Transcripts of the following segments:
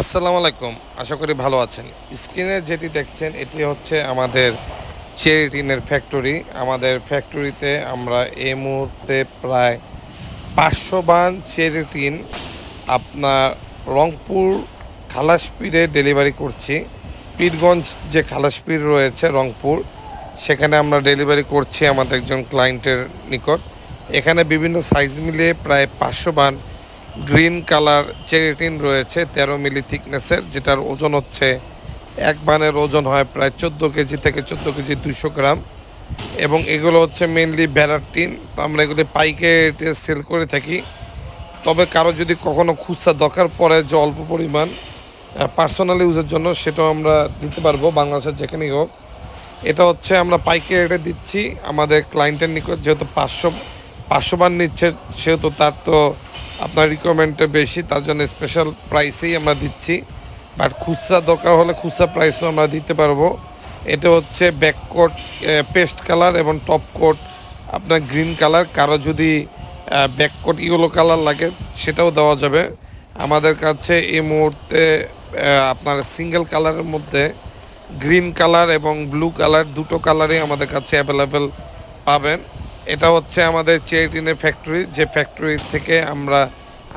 আসসালামু আলাইকুম, আশা করি ভালো আছেন। স্ক্রিনে যেটি দেখছেন, এটি হচ্ছে আমাদের চেরিটিনের ফ্যাক্টরি। আমাদের ফ্যাক্টরিতে আমরা এই মুহূর্তে প্রায় পাঁচশো বান চেরিটিন আপনার রংপুর খালাসপিড়ে ডেলিভারি করছি। পীরগঞ্জ যে খালাসপিড় রয়েছে রংপুর, সেখানে আমরা ডেলিভারি করছি আমাদের একজন ক্লায়েন্টের নিকট। এখানে বিভিন্ন সাইজ মিলিয়ে প্রায় পাঁচশো বান গ্রিন কালার চেরিটিন রয়েছে, তেরো মিলি থিকনেসের, যেটার ওজন হচ্ছে, এক বানের ওজন হয় প্রায় চোদ্দ কেজি থেকে চোদ্দ কেজি দুশো গ্রাম। এবং এগুলো হচ্ছে মেনলি ভ্যালার টিন, তো আমরা এগুলি পাইকে সেল করে থাকি। তবে কারও যদি কখনো খুচরা দরকার পড়ে যে অল্প পরিমাণ পার্সোনাল ইউজের জন্য সেটাও আমরা দিতে পারব, বাংলাদেশের যেখানেই হোক। এটা হচ্ছে আমরা পাইকারি রেটে দিচ্ছি, আমাদের ক্লায়েন্টের নিকট যেহেতু পাঁচশো পাঁচশো বার নিচ্ছে, সেহেতু তার তো আপনার রিকোয়ারমেন্টটা বেশি, তার জন্য স্পেশাল প্রাইসেই আমরা দিচ্ছি। বাট খুচরা দরকার হলে খুচরা প্রাইসও আমরা দিতে পারব। এটা হচ্ছে ব্যাক কোট পেস্ট কালার এবং টপ কোট আপনার গ্রিন কালার কারও যদি ব্যাক কোট ইয়েলো কালার লাগে, সেটাও দেওয়া যাবে। আমাদের কাছে এই মুহূর্তে আপনার সিঙ্গেল কালারের মধ্যে গ্রিন কালার এবং ব্লু কালার দুটো কালারই আমাদের কাছে অ্যাভেলেবেল পাবেন। এটা হচ্ছে আমাদের চেয়ারটিনের ফ্যাক্টরি যে ফ্যাক্টরি থেকে আমরা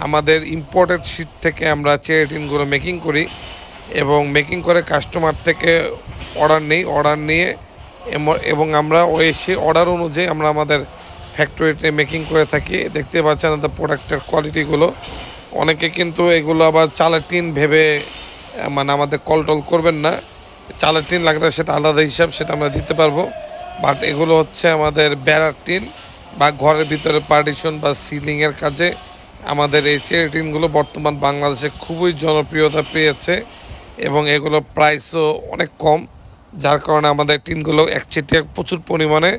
আমাদের ইম্পোর্টেড শিট থেকে আমরা চেয়ারটিনগুলো মেকিং করি এবং মেকিং করে কাস্টমার থেকে অর্ডার নেই অর্ডার নিয়ে এবং আমরা ওই সেই অর্ডার অনুযায়ী আমরা আমাদের ফ্যাক্টরিতে মেকিং করে থাকি। দেখতে পাচ্ছেন আমাদের প্রোডাক্টের কোয়ালিটিগুলো অনেকে কিন্তু এগুলো আবার চালের টিন ভেবে মানে আমাদের কল টল করবেন না। চালের টিন লাগলে সেটা আলাদা হিসাব, সেটা আমরা দিতে পারব। বাট এগুলো হচ্ছে আমাদের বেড়ার টিন বা ঘরের ভিতরে পার্টিশন বা সিলিংয়ের কাজে আমাদের এই চেরি টিনগুলো বর্তমান বাংলাদেশে খুবই জনপ্রিয়তা পেয়েছে এবং এগুলো প্রাইসও অনেক কম, যার কারণে আমাদের টিনগুলো একচেটিয়া প্রচুর পরিমাণে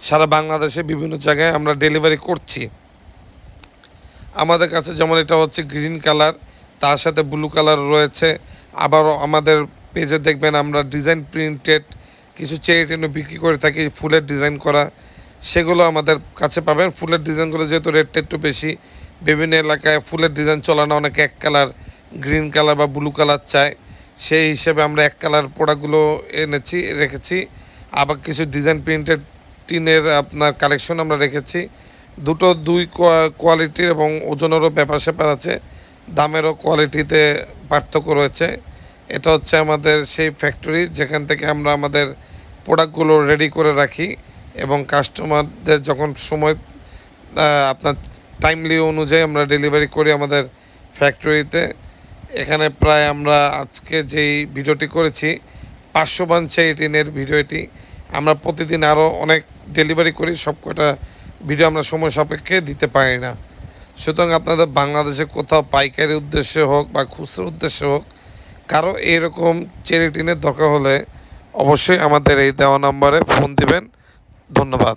সারা বাংলাদেশে বিভিন্ন জায়গায় আমরা ডেলিভারি করছি। আমাদের কাছে যেমন এটা হচ্ছে গ্রিন কালার তার সাথে ব্লু কালার রয়েছে। আবারও আমাদের পেজে দেখবেন আমরা ডিজাইন প্রিন্টেড কিছু চেয়ার টেনে বিক্রি করে থাকি ফুলের ডিজাইন করা। সেগুলো আমাদের কাছে পাবেন। ফুলের ডিজাইনগুলো যেহেতু রেটটা একটু বেশি বিভিন্ন এলাকায় ফুলের ডিজাইন চলানো অনেকে এক কালার গ্রিন কালার বা ব্লু কালার চায় সেই হিসেবে আমরা এক কালার প্রোডাক্টগুলো এনেছি, রেখেছি। আবার কিছু ডিজাইন প্রিন্টেড টিনের আপনার কালেকশন আমরা রেখেছি। দুটো দুই কোয়া- কোয়ালিটির এবং ওজনেরও ব্যাপার স্যাপার আছে। দামেরও কোয়ালিটিতে পার্থক্য রয়েছে। এটা হচ্ছে আমাদের সেই ফ্যাক্টরি যেখান থেকে আমরা আমাদের প্রোডাক্টগুলো রেডি করে রাখি এবং কাস্টমারদের যখন সময় আপনার টাইমলি অনুযায়ী আমরা ডেলিভারি করি আমাদের ফ্যাক্টরিতে এখানে প্রায় আমরা আজকে যেই ভিডিওটি করেছি, পাঁচশো বাঞ্চে টিনের ভিডিওটি, আমরা প্রতিদিন আরও অনেক ডেলিভারি করি সব কটা ভিডিও আমরা সময় সাপেক্ষে দিতে পারি না। সুতরাং আপনাদের বাংলাদেশে কোথাও পাইকারি উদ্দেশ্যে হোক বা খুচরো উদ্দেশ্যে হোক, কারও এরকম চেরি টিনের দরকার হলে অবশ্যই আমাদের এই দেওয়া নম্বরে ফোন দিবেন। ধন্যবাদ।